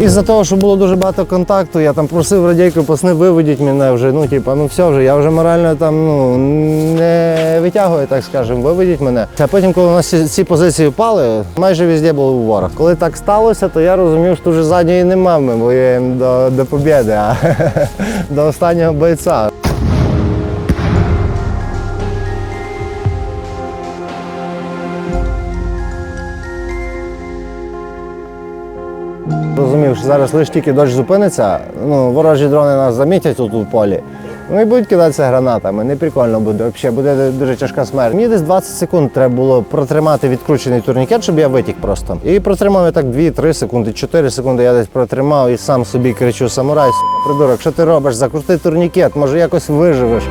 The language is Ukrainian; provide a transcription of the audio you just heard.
Із-за того, що було дуже багато контакту, я там просив радійку, пасни, виведіть мене вже. Ну, типа, ну все вже, я вже морально там ну, не витягую, так скажемо, виведіть мене. А потім, коли у нас ці, ці позиції впали, майже везде був ворог. Коли так сталося, то я розумів, що вже задньої нема, ми воюємо до, до побєди, а до останнього бойця. Розумів, що зараз лише тільки дощ зупиниться, ну, ворожі дрони нас замітять тут у полі. Ну і будуть кидатися гранатами, Неприкольно буде, взагалі буде дуже тяжка смерть. Мені десь 20 секунд треба було протримати відкручений турнікет, щоб я витік просто. І протримав я так 2-3 секунди, 4 секунди я десь протримав і сам собі кричу Самурай, придурок, що ти робиш? Закрути турнікет, може якось виживеш.